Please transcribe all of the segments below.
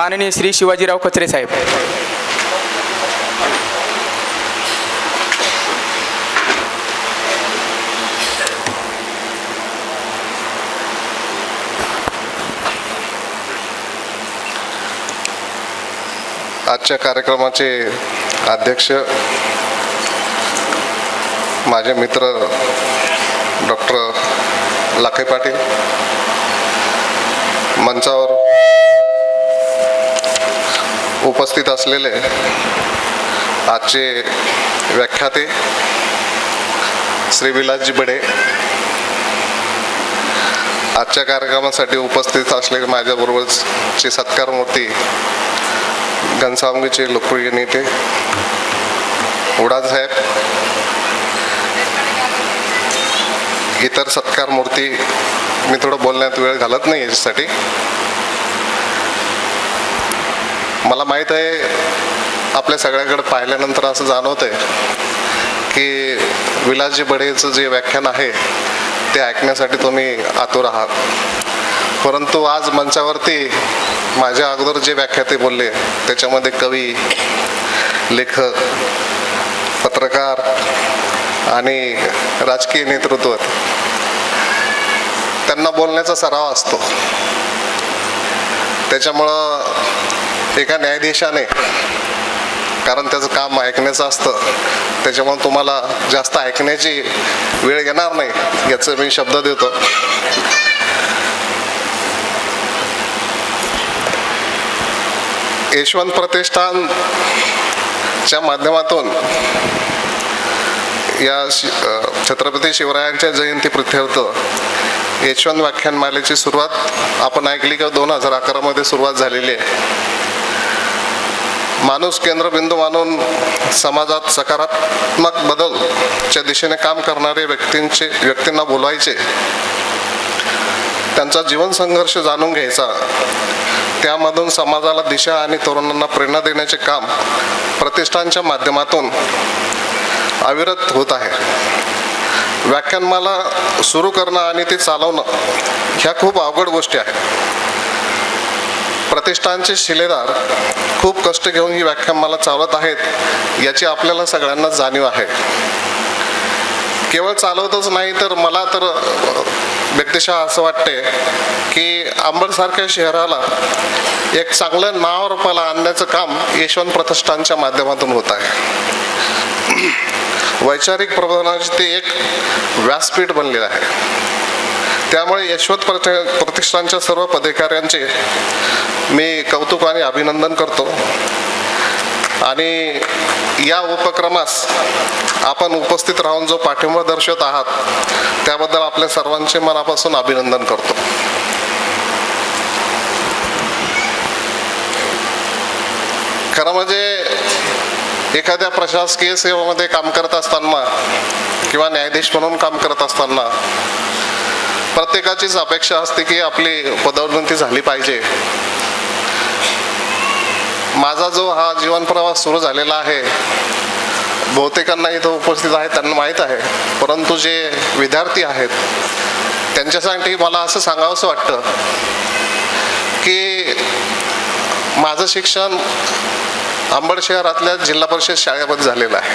माननीय श्री शिवाजीराव कचरे साहेब. आजच्या कार्यक्रमाचे अध्यक्ष माझे मित्र डॉक्टर लाखे पाटील मंचावर उपस्थित असलेले आजचे व्याख्याते श्री विलासजी बडे आजच्या कार्यक्रमासाठी उपस्थित असलेले माझ्याबरोबरचे सत्कार मूर्ती घनसावंगीचे लोकप्रिय नेते उडाद साहेब इतर सत्कार मूर्ती मी थोडं बोलण्यात वेळ घालत नाही याच्यासाठी. मला माहीत आहे आपल्या सगळ्याकडे पाहिल्यानंतर असं जाणवत आहे की विलासजी बडेचं जे व्याख्यान आहे ते ऐकण्यासाठी तुम्ही आतुर आहात. परंतु आज मंचावरती माझ्या अगोदर जे व्याख्याते बोलले त्याच्यामध्ये कवी लेखक पत्रकार आणि राजकीय नेतृत्व त्यांना बोलण्याचा सराव असतो. त्याच्यामुळं एका न्यायाधीशाने कारण त्याचं काम ऐकण्याचं असतं त्याच्यामुळे तुम्हाला जास्त ऐकण्याची वेळ येणार नाही याचं मी शब्द देतो. यशवंत प्रतिष्ठानच्या माध्यमातून या शि छत्रपती शिवरायांच्या जयंती प्रित्यर्थ यशवंत व्याख्यानमालेची सुरुवात आपण ऐकली का दोन हजार अकरामध्ये सुरुवात झालेली आहे. माणूस केंद्रबिंदू मानून समाजात सकारात्मक बदलच्या दिशेने काम करणारे व्यक्तींचे व्यक्तींना बोलवायचे त्यांचा जीवन संघर्ष जाणून घ्यायचा त्यामधून समाजाला दिशा आणि तरुणांना प्रेरणा देण्याचे काम प्रतिष्ठानच्या माध्यमातून अविरत होत आहे. व्याख्यानमाला सुरू करणं आणि ते चालवणं ह्या खूप अवघड गोष्टी आहेत. प्रतिष्ठानचे शिलेदार खूप कष्ट घेऊन ही व्याख्यानमाला चालवत आहेत याची आपल्याला सगळ्यांना जाणीव आहे. केवळ चालवतच नाही तर मला तर व्यक्तिशः असं वाटते की आंबडसारख्या शहराला एक चांगलं नाव रूपाला आणण्याचं काम यशवंत प्रतिष्ठानच्या माध्यमातून होत आहे. वैचारिक प्रबोधनाची ते एक व्यासपीठ बनलेलं आहे. त्यामुळे यशवंत प्रतिष्ठानच्या सर्व पदाधिकाऱ्यांचे मी कौतुक आणि अभिनंदन करतो. आणि या उपक्रमास आपण उपस्थित राहून जो पाठिंबा दर्शवत आहात त्याबद्दल आपल्या सर्वांचे मनापासून अभिनंदन करतो. खरं म्हणजे एखाद्या प्रशासकीय सेवेमध्ये काम करत असताना किंवा न्यायाधीश म्हणून काम करत असताना प्रत्येकाचीच अपेक्षा असते की आपली पदोन्नती झाली पाहिजे. माझा जो हा जीवन प्रवास सुरू झालेला आहे बहुतेकांना इथं उपस्थित आहे त्यांना माहीत आहे. परंतु जे विद्यार्थी आहेत त्यांच्यासाठी मला असं सांगावंसं वाटतं की माझं शिक्षण आंबड शहरातल्या जिल्हा परिषद शाळेमध्ये झालेलं आहे.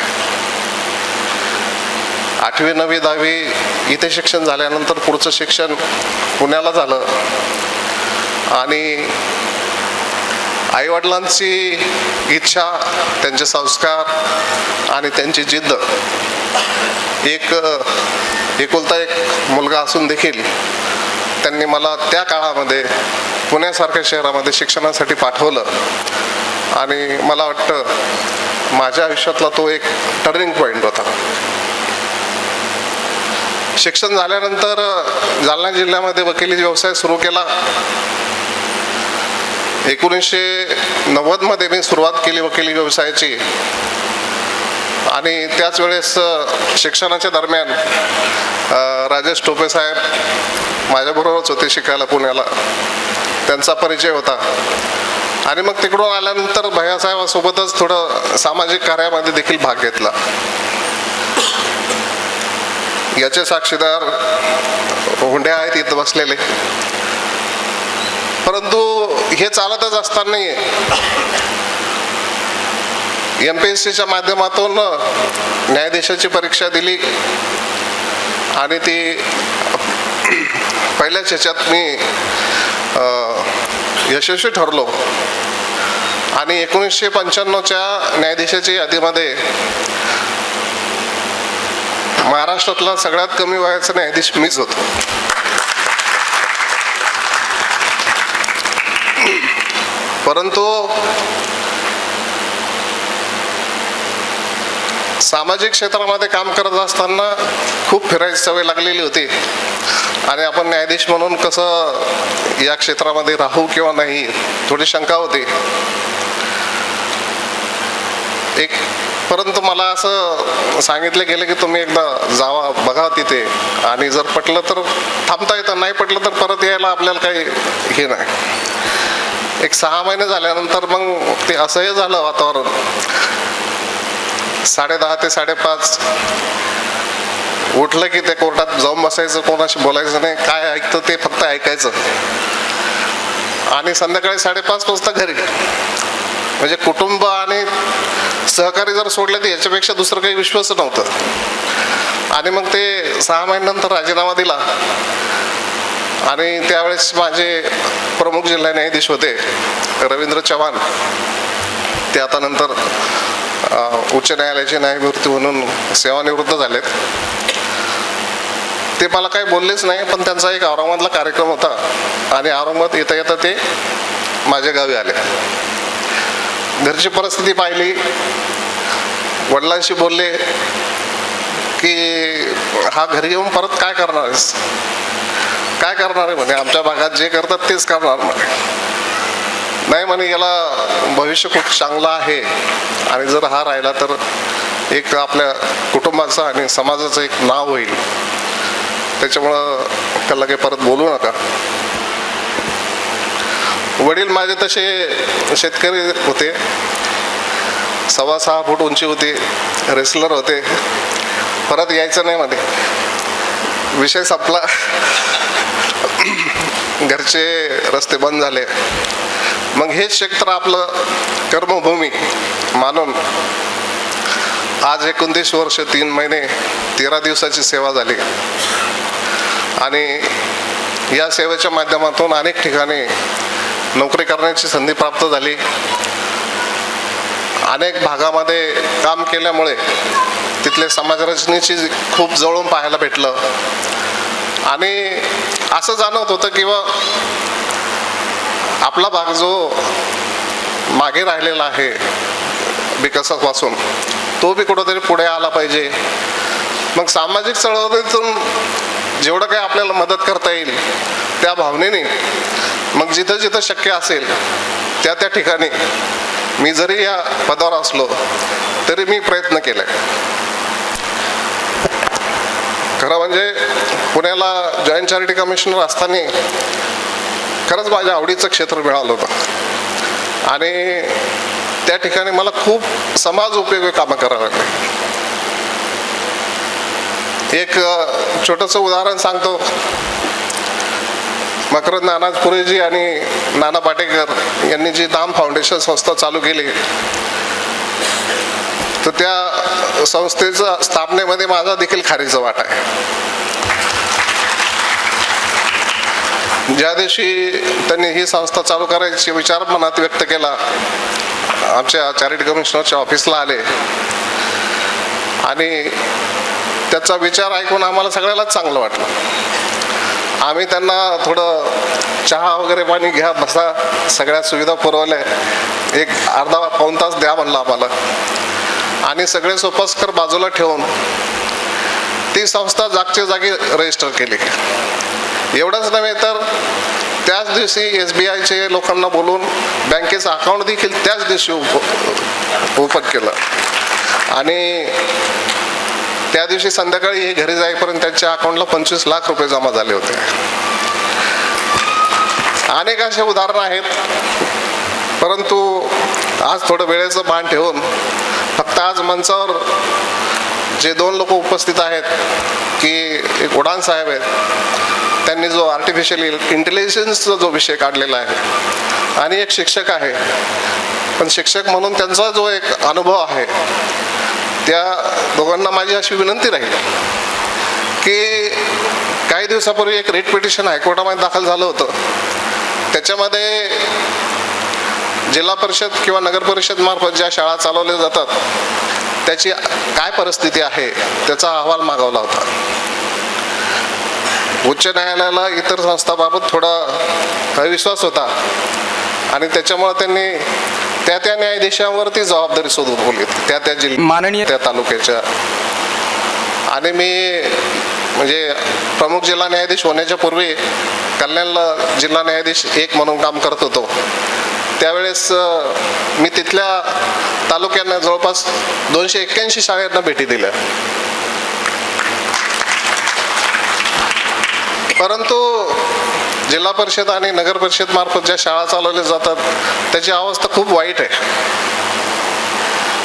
आठवी नववी दहावी इथे शिक्षण झाल्यानंतर पुढचं शिक्षण पुण्याला झालं. आणि आईवडिलांची इच्छा त्यांचे संस्कार आणि त्यांची जिद्द एक एकुलता एक मुलगा असून देखील त्यांनी मला त्या काळामध्ये पुण्यासारख्या शहरामध्ये शिक्षणासाठी पाठवलं. आणि मला वाटतं माझ्या आयुष्यातला तो एक टर्निंग पॉईंट होता. शिक्षण झाल्यानंतर जालना जिल्ह्यामध्ये वकिली व्यवसाय सुरू केला. एकोणीसशे नव्वदमध्ये मी सुरुवात केली वकिली व्यवसायाची. आणि त्याच वेळेस शिक्षणाच्या दरम्यान राजेश टोपे साहेब माझ्याबरोबरच होते शिकायला पुण्याला. त्यांचा परिचय होता. आणि मग तिकडून आल्यानंतर भैयासाहेबासोबतच थोडं सामाजिक कार्यामध्ये देखील भाग घेतला. याचे साक्षीदार हुंडे आहेत इथं बसलेले. परंतु हे चालतच असताना एम पी एस सीच्या माध्यमातून न्यायाधीशाची परीक्षा दिली आणि ती पहिल्याच ह्याच्यात मी यशस्वी ठरलो. आणि एकोणीसशे पंच्याण्णवच्या न्यायाधीशाच्या यादीमध्ये महाराष्ट्रातला सगळ्यात कमी वयाचा न्यायाधीश मीच होतो. परंतु सामाजिक क्षेत्रामध्ये काम करत असताना खूप फिरायची सवय लागलेली होती. आणि आपण न्यायाधीश म्हणून कसं या क्षेत्रामध्ये राहू किंवा नाही थोडी शंका होती एक परंतु मला असं सांगितलं गेलं की तुम्ही एकदा जावा बघा तिथे. आणि जर पटलं तर थांबता येतं नाही पटलं तर परत यायला आपल्याला काही हे नाही. एक सहा महिने झाल्यानंतर मग ते असंही झालं वातावरण. साडेदहा ते साडेपाच उठलं की ते कोर्टात जाऊन बसायचं कोणाशी बोलायचं नाही काय ऐकतं ते फक्त ऐकायचं. आणि संध्याकाळी साडेपाच वाजता घरी. म्हणजे कुटुंब आणि सहकारी जर सोडले तर याच्यापेक्षा दुसरं काही विश्वास नव्हतं. आणि मग ते सहा महिन्यानंतर राजीनामा दिला. आणि त्यावेळेस माझे प्रमुख जिल्हा न्यायाधीश होते रवींद्र चव्हाण. ते आता नंतर उच्च न्यायालयाचे न्यायमूर्ती म्हणून सेवानिवृत्त झालेत. ते मला काही बोललेच नाही पण त्यांचा एक औरंगाबादला कार्यक्रम होता. आणि औरंगाबाद येता येता ते माझ्या गावी आले. घरची परिस्थिती पाहिली. वडिलांशी बोलले की हा घरी येऊन परत काय करणार आहेस? काय करणार आहे? म्हणे आमच्या भागात जे करतात तेच करणार म्हणे. नाही म्हणे याला भविष्य खूप चांगलं आहे. आणि जर हा राहिला तर एक आपल्या कुटुंबाचं आणि समाजाचं एक नाव होईल. त्याच्यामुळं त्याला काही परत बोलू नका. वडील माझे तसे शेतकरी होते. सव्वा सहा फूट उंची होती. रेसलर होते. परत यायचं नाही मध्ये विषय संपला. घरचे रस्ते बंद झाले. मग हेच क्षेत्र आपलं कर्मभूमी मानून आज एकोणतीस वर्ष तीन महिने तेरा दिवसाची सेवा झाली. आणि या सेवेच्या माध्यमातून अनेक ठिकाणी नोकरी करण्याची संधी प्राप्त झाली. अनेक भागामध्ये काम केल्यामुळे तिथले समाजरचनेची खूप जवळून पाहायला भेटलं. आणि असं जाणवत होतं किंवा आपला भाग जो मागे राहिलेला आहे विकासापासून तो बी कुठंतरी पुढे आला पाहिजे. मग सामाजिक चळवळीतून जेवढं काही आपल्याला मदत करता येईल त्या भावनेने मग जिथं जिथं शक्य असेल त्या त्या ठिकाणी मी जरी या पदावर असलो तरी मी प्रयत्न केलाय. खरं म्हणजे पुण्याला जॉईंट चॅरिटी कमिशनर असताना खरंच माझ्या आवडीचं क्षेत्र मिळालं होतं. आणि त्या ठिकाणी मला खूप समाज उपयोगी कामं करावं लागले. एक छोटंसं उदाहरण सांगतो. मकरंद नानाजपुरेजी आणि नाना पाटेकर यांनी जी दाम फाउंडेशन संस्था चालू केली तर त्या संस्थेच्या स्थापनेमध्ये माझा देखील खारीचा वाटा आहे. ज्या दिवशी त्यांनी ही संस्था चालू करायची विचार मनात व्यक्त केला आमच्या चॅरिटी कमिशनरच्या ऑफिसला आले. आणि त्याचा विचार ऐकून आम्हाला सगळ्यालाच चांगलं वाटलं. आम्ही त्यांना थोडं चहा वगैरे पाणी घ्या बसा सगळ्या सुविधा पुरवल्या. एक अर्धा पाऊन तास द्या म्हणलं आम्हाला. आणि सगळे सोपस्कर बाजूला ठेवून ती संस्था जागच्या जागी रजिस्टर केली. एवढंच नव्हे तर त्याच दिवशी एस बी आयचे लोकांना बोलून बँकेचं अकाउंट देखील त्याच दिवशी ओपन केलं. आणि त्या दिवशी संध्याकाळी हे घरी जाईपर्यंत त्यांच्या अकाउंटला पंचवीस लाख रुपये जमा झाले होते. अनेक असे उदाहरणं आहेत. परंतु आज थोडं वेळेचं भान ठेवून फक्त आज मंचावर जे दोन लोक उपस्थित आहेत की एक उडान साहेब आहेत त्यांनी जो आर्टिफिशियल इंटेलिजन्सचा जो विषय काढलेला आहे आणि एक शिक्षक आहे. पण शिक्षक म्हणून त्यांचा जो एक अनुभव आहे त्या दोघांना माझी अशी विनंती राहील की काही दिवसापूर्वी एक रेट पिटिशन हायकोर्टामध्ये दाखल झालं होतं. त्याच्यामध्ये जिल्हा परिषद किंवा नगर परिषद मार्फत ज्या शाळा चालवल्या जातात त्याची काय परिस्थिती आहे त्याचा अहवाल मागवला होता. उच्च न्यायालयाला इतर संस्थाबाबत थोडा अविश्वास होता आणि त्याच्यामुळे त्यांनी त्या त्या न्यायाधीशांवरती जबाबदारी सोपवली त्या त्या जिल्ह्या माननीय त्या तालुक्याच्या. आणि मी म्हणजे प्रमुख जिल्हा न्यायाधीश होण्याच्या पूर्वी कल्याणला जिल्हा न्यायाधीश एक म्हणून काम करत होतो. त्यावेळेस मी तिथल्या तालुक्यांना जवळपास दोनशे एक्क्याऐंशी शाळांना भेटी दिल्या. परंतु जिल्हा परिषद आणि नगर परिषद मार्फत ज्या शाळा चालवल्या जातात त्याची अवस्था खूप वाईट आहे.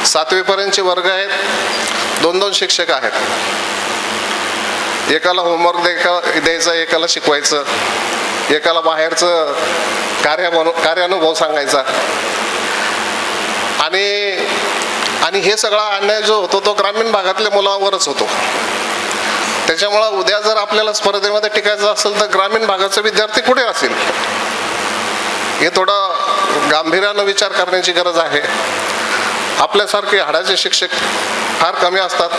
सातवीपर्यंतचे वर्ग आहेत दोन दोन शिक्षक आहेत. एकाला होमवर्क द्यायचा द्यायचं एकाला शिकवायचं एकाला बाहेरचं कार्य कार्यानुभव सांगायचा. आणि आणि हे सगळा अन्याय जो होतो तो ग्रामीण भागातल्या मुलांवरच होतो. त्याच्यामुळं उद्या जर आपल्याला स्पर्धेमध्ये टिकायचं असेल तर ग्रामीण भागाचे विद्यार्थी कुठे असेल हे थोडं गांभीर्यानं विचार करण्याची गरज आहे. आपल्यासारखे हाडाचे शिक्षक फार कमी असतात.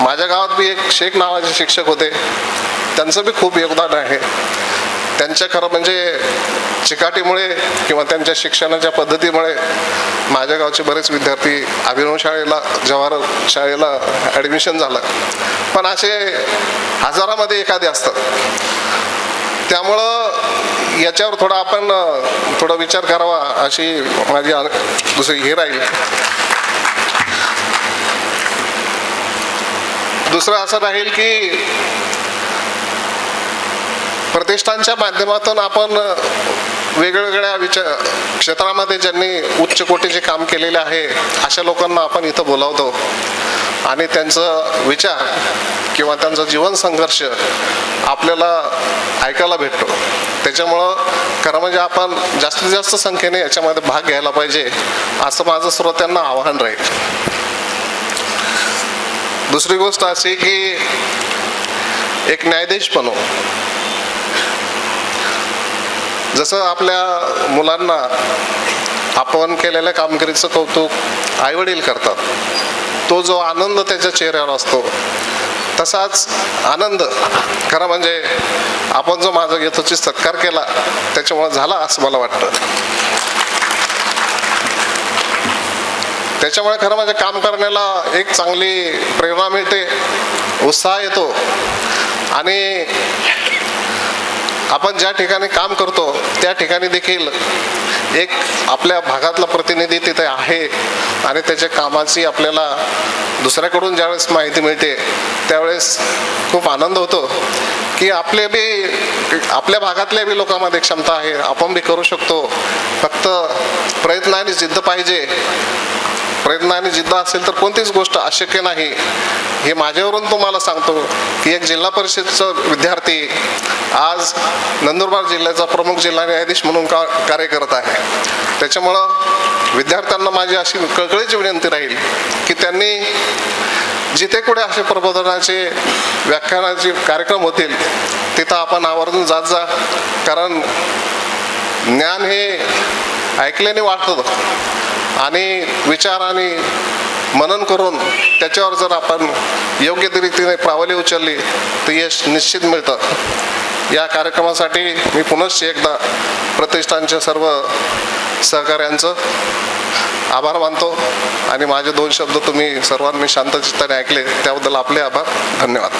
माझ्या गावात बी एक शेख नावाचे शिक्षक होते. त्यांचं बी खूप योगदान आहे. त्यांच्या खरं म्हणजे चिकाटीमुळे किंवा त्यांच्या शिक्षणाच्या पद्धतीमुळे माझ्या गावचे बरेच विद्यार्थी अभिनव शाळेला जवाहर शाळेला ॲडमिशन झालं. पण असे हजारामध्ये एखादे असतात त्यामुळं याच्यावर थोडा आपण थोडा विचार करावा अशी माझी दुसरी हे राहील. दुसरं असं राहील की प्रतिष्ठानच्या माध्यमातून आपण वेगवेगळ्या विचार क्षेत्रामध्ये ज्यांनी उच्च कोटीचे काम केलेले आहे अशा लोकांना आपण इथं बोलावतो. आणि त्यांचं विचार किंवा त्यांचा जीवन संघर्ष आपल्याला ऐकायला भेटतो. त्याच्यामुळं खरं म्हणजे आपण जास्तीत जास्त संख्येने याच्यामध्ये भाग घ्यायला पाहिजे असं माझं श्रोत्यांना आवाहन राहील. दुसरी गोष्ट अशी की एक न्यायाधीश बनू. जसं आपल्या मुलांना आपण केलेल्या कामगिरीचं कौतुक आईवडील करतात तो जो आनंद त्याच्या चेहऱ्यावर असतो तसाच आनंद खरं म्हणजे आपण जो माझा घेतोची सत्कार केला त्याच्यामुळे झाला असं मला वाटतं. त्याच्यामुळे खरं म्हणजे काम करण्याला एक चांगली प्रेरणा मिळते उत्साह येतो आणि आपण ज्या ठिकाणी काम करतो त्या ठिकाणी देखील एक आपल्या भागातला प्रतिनिधी तिथे आहे आणि त्याच्या कामाची आपल्याला दुसऱ्याकडून ज्यावेळेस माहिती मिळते त्यावेळेस खूप आनंद होतो की आपले बी आपल्या भागातल्या बी लोकांमध्ये क्षमता आहे. आपण बी करू शकतो. फक्त प्रयत्न आणि जिद्द पाहिजे. प्रयत्न आणि जिद्द असेल तर कोणतीच गोष्ट अशक्य नाही. हे माझ्यावरून तुम्हाला सांगतो की एक जिल्हा परिषदचा विद्यार्थी आज नंदुरबार जिल्ह्याचा प्रमुख जिल्हा न्यायाधीश म्हणून का कार्य करत आहे. त्याच्यामुळं विद्यार्थ्यांना माझी अशी कळकळीची विनंती राहील की त्यांनी जिथे कुठे असे प्रबोधनाचे व्याख्यानाचे कार्यक्रम होतील तिथं आपण आवर्जून जात जा. कारण ज्ञान हे ऐकल्याने वाटतं आणि विचाराने मनन करून त्याच्यावर जर आपण योग्य रीतीने प्रावली उचलली तर यश निश्चित मिळतं. या कार्यक्रमासाठी मी पुनश्च एकदा प्रतिष्ठानच्या सर्व सहकाऱ्यांचं आभार मानतो आणि माझे दोन शब्द तुम्ही सर्वांनी शांत चित्ताने ऐकले त्याबद्दल आपले आभार. धन्यवाद.